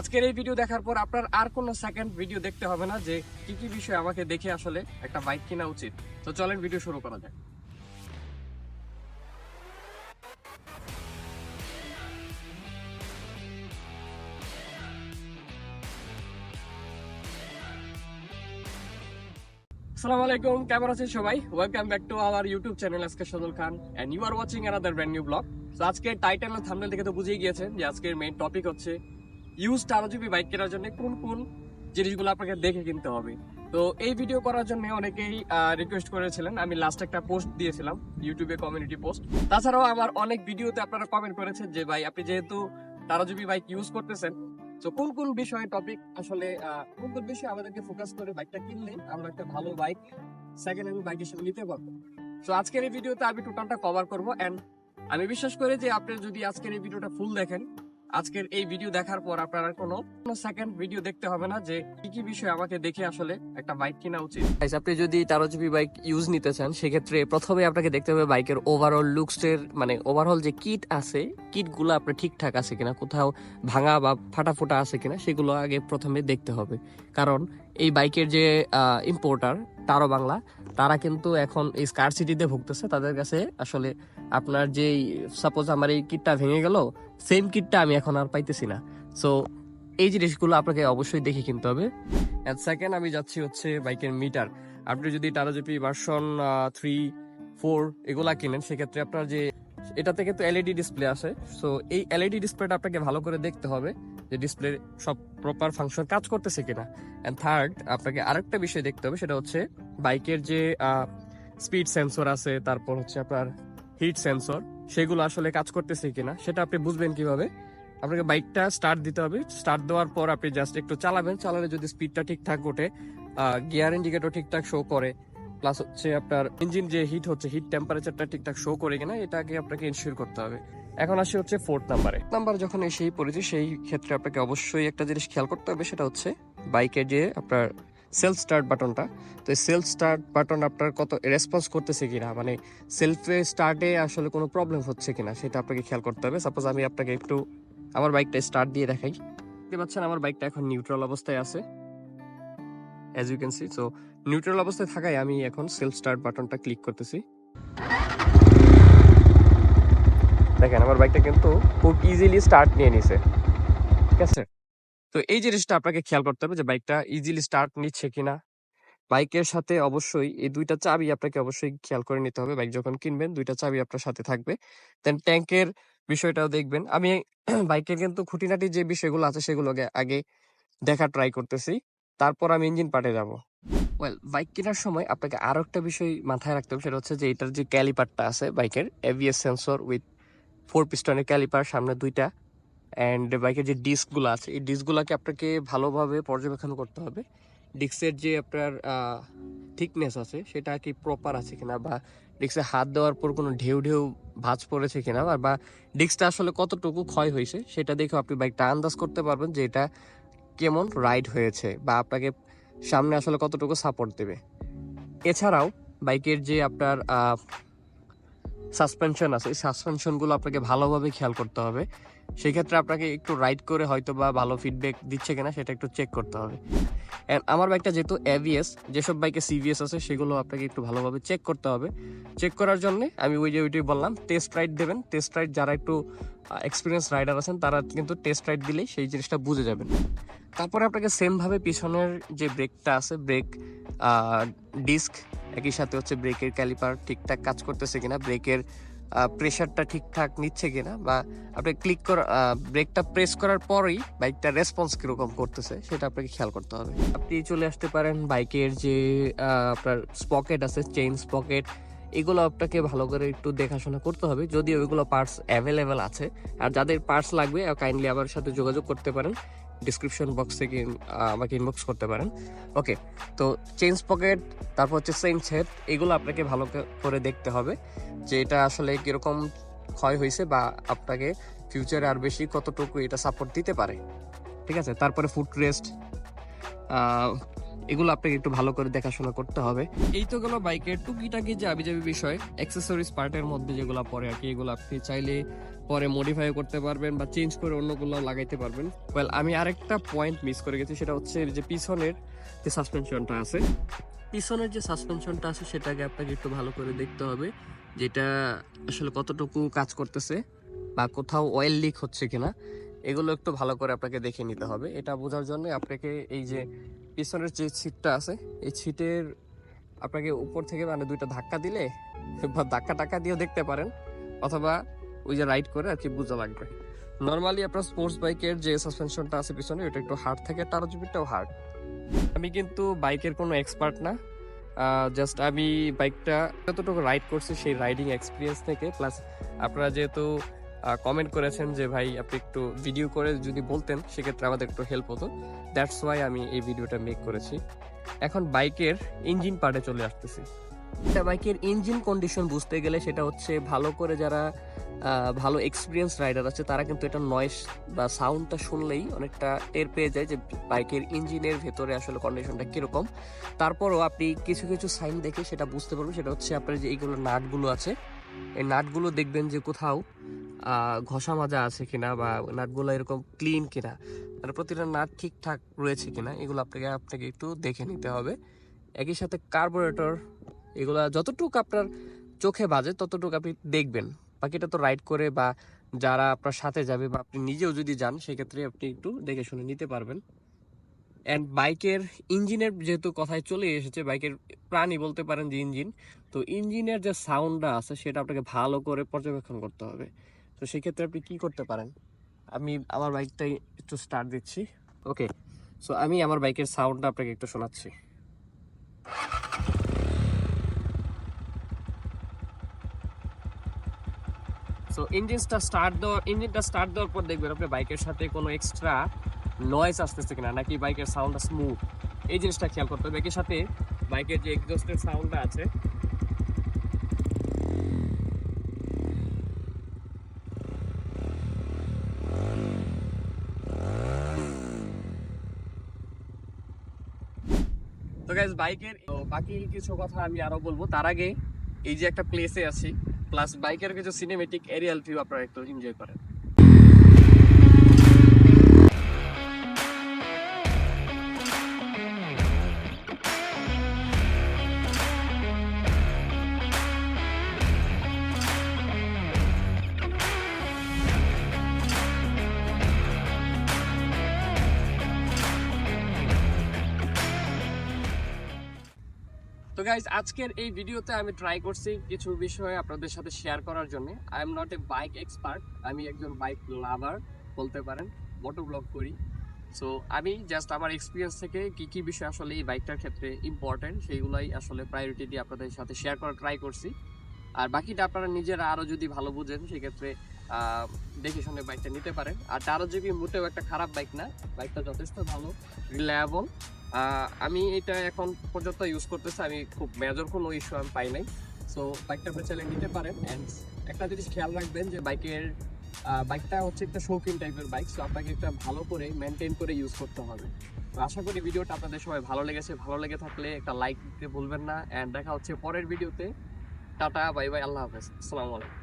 আজকের এই ভিডিও দেখার পর আপনার আর কোনো সেকেন্ড ভিডিও দেখতে হবে না যে কি কি বিষয় আমাকে দেখে আসলে একটা বাইক কেনা উচিত। তো চলেন ভিডিও শুরু করা যাক। আসসালামু আলাইকুম, কেমন আছেন সবাই? Welcome back to our YouTube channel আজকে Sajal Khan and you are watching another brand new blog তো আজকে টাইটেল আর থাম্বনেল দেখে তো বুঝেই গিয়েছেন যে আজকের মেইন টপিক হচ্ছে ইউজ টারো জিবি বাইক কেনার জন্য কোন কোন জিনিসগুলো আপনাকে দেখে কিনতে হবে। তো এই ভিডিও করার জন্য অনেকেই রিকোয়েস্ট করেছিলেন। আমি লাস্ট একটা পোস্ট দিয়েছিলাম ইউটিউবে কমিউনিটি পোস্ট তাছাড়াও আমার অনেক ভিডিওতে আপনারা কমেন্ট করেছেন যে, ভাই, আপনি যেহেতু টারো জিবি বাইক ইউজ করতেছেন, তো কোন কোন বিষয়ে টপিক আসলে কোন কোন বিষয়ে আমাদেরকে ফোকাস করে বাইকটা কিনলে আমরা একটা ভালো বাইক সেকেন্ড হ্যান্ড বাইক হিসেবে নিতে পারব? তো আজকের এই ভিডিওতে আমি টোটালটা কভার করব। এন্ড আমি বিশ্বাস করি যে, আপনি যদি আজকের এই ভিডিওটা ফুল দেখেন আজকের এই ভিডিও দেখার পর আপনার আর কোনো সেকেন্ড ভিডিও দেখতে হবে না যে কি কি বিষয় আমাকে দেখে আসলে একটা বাইক কেনা উচিত। আপনি যদি তেরো জিবি বাইক ইউজ নিতে চান, সেক্ষেত্রে প্রথমে আপনাকে দেখতে হবে বাইকের ওভারঅল লুকসের মানে ওভারঅল যে কিট আছে কিটগুলো আপনার ঠিকঠাক আছে কিনা, কোথাও ভাঙা বা ফাটা ফোটা আছে কিনা, সেগুলো আগে প্রথমে দেখতে হবে। কারণ এই বাইকের যে ইম্পোর্টার তারও বাংলা, তারা কিন্তু এখন এই স্কার সিটিতে ভুগতেছে। তাদের কাছে আসলে আপনার যেই সাপোজ আমার এই কিটটা ভেঙে গেল সেম কিটটা আমি এখন আর পাইতেছি না। সো এই জিনিসগুলো আপনাকে অবশ্যই দেখে কিনতে হবে। অ্যান্ড সেকেন্ড আমি যাচ্ছি হচ্ছে বাইকের মিটার আপনি যদি Taro GP version three four এগুলা কিনেন, সেক্ষেত্রে আপনার যে এটাতে কিন্তু এলইডি ডিসপ্লে আসে। সো এই এলইডি ডিসপ্লেটা আপনাকে ভালো করে দেখতে হবে যে ডিসপ্লে সব প্রপার ফাংশন কাজ করতেছে কিনা। অ্যান্ড থার্ড আপনাকে আরেকটা বিষয় দেখতে হবে, সেটা হচ্ছে বাইকের যে স্পিড সেন্সর আছে, তারপর হচ্ছে আপনার হিট সেন্সর সেগুলো আসলে কাজ করতেছে কিনা, সেটা আপনি বুঝবেন কীভাবে। আপনাকে বাইকটা স্টার্ট দিতে হবে। স্টার্ট দেওয়ার পর আপনি জাস্ট একটু চালাবেন। চালালে যদি স্পিডটা ঠিকঠাক ওঠে গিয়ার ইন্ডিকেটর ঠিকঠাক শো করে। প্লাস হচ্ছে আপনার ইঞ্জিন যে হিট হচ্ছে হিট টেম্পারেচারটা ঠিকঠাক শো করে কিনা, এটাকে আপনাকে ইনশিওর করতে হবে। এখন আসি হচ্ছে ফোর্থ নাম্বারে নাম্বার যখন এসেই পড়েছি সেই ক্ষেত্রে আপনাকে অবশ্যই একটা জিনিস খেয়াল করতে হবে, সেটা হচ্ছে বাইকের যে আপনার সেলফ স্টার্ট বাটনটা তো সেলফ স্টার্ট বাটন আপনার কত রেসপন্স করতেছে কিনা? মানে সেলফে স্টার্টে আসলে কোনো প্রবলেম হচ্ছে কিনা? সেটা আপনাকে খেয়াল করতে হবে। সাপোজ আমি আপনাকে একটু আমার বাইকটা স্টার্ট দিয়ে দেখাই। দেখতে পাচ্ছেন আমার বাইকটা এখন নিউট্রাল অবস্থায় আছে। As you can see so neutral অবস্থায় থাকায় আমি এখন সেলফ স্টার্ট বাটনটা ক্লিক করতেছি। দেখেন, আমার বাইকটা কিন্তু খুব ইজিলি স্টার্ট নিয়ে নিছে। ঠিক আছে? তো এই জিনিসটা আপনাকে খেয়াল করতে হবে যে বাইকটা ইজিলি স্টার্ট নিচ্ছে কিনা। বাইকের সাথে অবশ্যই এই দুইটা চাবি আপনাকে অবশ্যই খেয়াল করে নিতে হবে। বাইক যখন কিনবেন, দুইটা চাবি আপনার সাথে থাকবে। দেন ট্যাঙ্কের বিষয়টাও দেখবেন। আমি বাইকের কিন্তু খুঁটিনাটি যে বিষয়গুলো আছে সেগুলোকে আগে দেখা ট্রাই করতেছি। তারপর আমি ইঞ্জিন পার্টে যাব। ওয়েল বাইক কেনার সময় আপনাকে আরও একটা বিষয় মাথায় রাখতে হবে, সেটা হচ্ছে যে এটার যে ক্যালিপারটা আছে বাইকের এভিএস সেন্সর উইথ ফোর পিস্টনের ক্যালিপার সামনে দুইটা। অ্যান্ড বাইকের যে ডিস্কগুলো আছে, এই ডিস্কগুলোকে আপনাকে ভালোভাবে পর্যবেক্ষণ করতে হবে। ডিস্কের যে আপনার থিকনেস আছে, সেটা কি প্রপার আছে কিনা বা ডিস্কে হাত দেওয়ার পর কোনো ঢেউ ঢেউ ভাঁজ পড়েছে কিনা বা- ডিস্কটা আসলে কতটুকু ক্ষয় হয়েছে, সেটা দেখে আপনি বাইকটা আন্দাজ করতে পারবেন যে এটা কেমন রাইড হয়েছে বা আপনাকে সামনে আসলে কতটুকু সাপোর্ট দেবে। এছাড়াও বাইকের যে আপনার সাসপেনশন আছে। এই সাসপেনশনগুলো আপনাকে ভালোভাবে খেয়াল করতে হবে। সেক্ষেত্রে আপনাকে একটু রাইড করে হয়তো বা ভালো ফিডব্যাক দিচ্ছে কিনা সেটা একটু চেক করতে হবে। অ্যান্ড আমার বাইকটা যেহেতু এভিএস যেসব বাইকে সিভিএস আছে, সেগুলো আপনাকে একটু ভালোভাবে চেক করতে হবে। চেক করার জন্যে আমি ওই যে ওইটাই বললাম টেস্ট রাইড দেবেন। টেস্ট রাইড যারা একটু এক্সপিরিয়েন্স রাইডার আছেন, তারা কিন্তু টেস্ট রাইড দিলেই সেই জিনিসটা বুঝে যাবেন। তারপরে আপনাকে সেমভাবে পিছনের যে ব্রেকটা আছে ব্রেক ডিস্ক একই সাথে হচ্ছে ব্রেকের ক্যালিপার ঠিকঠাক কাজ করতেছে কিনা ব্রেকের প্রেশারটা ঠিকঠাক নিচ্ছে কিনা, বা আপনি ক্লিক করা ব্রেকটা প্রেস করার পরেই বাইকটা রেসপন্স কীরকম করতেছে, সেটা আপনাকে খেয়াল করতে হবে। আপনি চলে আসতে পারেন বাইকের যে আপনার স্পকেট আছে চেইন স্পকেট এগুলো আপনাকে ভালো করে একটু দেখাশোনা করতে হবে। যদিও ওইগুলো পার্টস অ্যাভেলেবেল আছে। আর যাদের পার্টস লাগবে কাইন্ডলি আমার সাথে যোগাযোগ করতে পারেন। ডিসক্রিপশন বক্স থেকে আমাকে ইনবক্স করতে পারেন। ওকে তো চেঞ্জ পকেট তারপর হচ্ছে সেম সেট এগুলো আপনাকে ভালো করে দেখতে হবে যে এটা আসলে কীরকম ক্ষয় হয়েছে বা আপনাকে ফিউচারে আর বেশি কতটুকু এটা সাপোর্ট দিতে পারে। ঠিক আছে? তারপরে ফুট রেস্ট এগুলো আপনাকে একটু ভালো করে দেখাশোনা করতে হবে। এই তো গেল বাইকের টুকিটাকি যে আবিজাবি বিষয় অ্যাক্সেসরিজ পার্টের মধ্যে যেগুলো পড়ে আর কি, এগুলো আপনি চাইলে পরে মডিফাই করতে পারবেন বা চেঞ্জ করে অন্যগুলো লাগাইতে পারবেন। ওয়েল আমি আরেকটা পয়েন্ট মিস করে গেছি, সেটা হচ্ছে যে পিছনের যে সাসপেনশনটা আছে। পিছনের যে সাসপেনশনটা আছে, সেটাকে আপনাকে একটু ভালো করে দেখতে হবে, যেটা আসলে কতটুকু কাজ করতেছে বা কোথাও অয়েল লিক হচ্ছে কিনা, এগুলো একটু ভালো করে আপনাকে দেখে নিতে হবে। এটা বোঝার জন্য আপনাকে এই যে পিছনের যে সিটটা আছে, এই সিটের আপনাকে উপর থেকে মানে দুইটা ধাক্কা দিলে বা ধাক্কা টাক্কা দিয়েও দেখতে পারেন, অথবা ওই যে রাইড করে আর কি বোঝা লাগবে। নর্মালি আপনার স্পোর্টস বাইকের যে সাসপেনশনটা আছে পিছনে ওটা একটু হার্ড থাকে টারো জিবিটাও হার্ড। আমি কিন্তু বাইকের কোনো এক্সপার্ট না জাস্ট আমি বাইকটা যতটুকু রাইড করছি সেই রাইডিং এক্সপিরিয়েন্স থেকে, প্লাস আপনারা যেহেতু কমেন্ট করেছেন যে, ভাই, আপনি একটু ভিডিও করে যদি বলতেন, সেক্ষেত্রে আমাদের একটু হেল্প হতো। দ্যাটস ওয়াই আমি এই ভিডিওটা মেক করেছি। এখন বাইকের ইঞ্জিন পার্টে চলে আসতেছি। একটা বাইকের ইঞ্জিন কন্ডিশন বুঝতে গেলে সেটা হচ্ছে ভালো করে যারা ভালো এক্সপিরিয়েন্স রাইডার আছে, তারা কিন্তু এটা নয়েস বা সাউন্ডটা শুনলেই অনেকটা টের পেয়ে যায় যে, বাইকের ইঞ্জিনের ভেতরে আসলে কন্ডিশনটা কীরকম। তারপরও আপনি কিছু কিছু সাইন দেখে সেটা বুঝতে পারবেন। সেটা হচ্ছে আপনার যে এইগুলো নাটগুলো আছে এই নাটগুলো দেখবেন যে কোথাও ঘষা মাজা আছে কিনা বা নাটগুলো এরকম ক্লিন কিনা মানে প্রতিটা নাট ঠিকঠাক রয়েছে কিনা, এগুলো আপনাকে আপনাকে একটু দেখে নিতে হবে। একই সাথে কার্বোরেটর এগুলো যতটুকু আপনার চোখে বাজে ততটুকু আপনি দেখবেন। বাকিটা তো রাইড করে বা যারা আপনার সাথে যাবে বা আপনি নিজেও যদি যান, সেক্ষেত্রে আপনি একটু দেখে শুনে নিতে পারবেন। অ্যান্ড বাইকের ইঞ্জিনের যেহেতু কথায় চলে এসেছে, বাইকের প্রাণী বলতে পারেন যে ইঞ্জিন, তো ইঞ্জিনের যে সাউন্ডটা আছে সেটা আপনাকে ভালো করে পর্যবেক্ষণ করতে হবে। তো সেক্ষেত্রে আপনি কি করতে পারেন? আমি আমার বাইকটাই একটু স্টার্ট দিচ্ছি। ওকে সো আমি আমার বাইকের সাউন্ডটা আপনাকে একটু শোনাচ্ছি। সো ইঞ্জিনটা স্টার্ট দেওয়ার ইঞ্জিনটা স্টার্ট দেওয়ার পর দেখবেন আপনি বাইকের সাথে কোনো এক্সট্রা নয়েজ আসতেছে কিনা, নাকি বাইকের সাউন্ডটা স্মুথ এই জিনিসটা খেয়াল করতে হবে। একই সাথে বাইকের যে এক্সস্টের সাউন্ডটা আছে গাইজ বাইকের বাকি কিছু কথা আমি আরও বলব। তার আগে এই যে একটা প্লেসে আছি প্লাস বাইকের কিছু সিনেমেটিক এরিয়াল ভিউ আপনারা একটু এনজয় করেন। তো গাইজ আজকের এই ভিডিওতে আমি ট্রাই করছি কিছু বিষয় আপনাদের সাথে শেয়ার করার জন্য। I am not a bike expert আমি একজন বাইক লাভার বলতে পারেন মোটর ব্লগ করি। সো আমি জাস্ট আমার এক্সপিরিয়েন্স থেকে কি কি বিষয় আসলে এই বাইকটার ক্ষেত্রে ইম্পর্টেন্ট সেইগুলাই আসলে প্রায়োরিটি দিয়ে আপনাদের সাথে শেয়ার করার ট্রাই করছি। আর বাকিটা আপনারা নিজেরা আরও যদি ভালো বুঝেন, সেক্ষেত্রে দেখে শুনে বাইকটা নিতে পারেন। আর চারো জিবি মোটেও একটা খারাপ বাইক না বাইকটা যথেষ্ট ভালো রিলায়েবল আমি এটা এখন পর্যন্ত ইউজ করতেছি। আমি খুব মেজর কোনো ইস্যু আমি পাই নাই। সো বাইকটা আপনি চাইলে নিতে পারেন। অ্যান্ড একটা জিনিস খেয়াল রাখবেন যে বাইকের বাইকটা হচ্ছে একটা শৌখিন টাইপের বাইক সো আপনাকে একটা ভালো করে মেনটেন করে ইউজ করতে হবে। তো আশা করি ভিডিওটা আপনাদের সবাই ভালো লেগেছে। ভালো লেগে থাকলে একটা লাইক দিতে ভুলবেন না। অ্যান্ড দেখা হচ্ছে পরের ভিডিওতে টাটা বাই বাই আল্লাহ হাফেজ। আসসালামু আলাইকুম।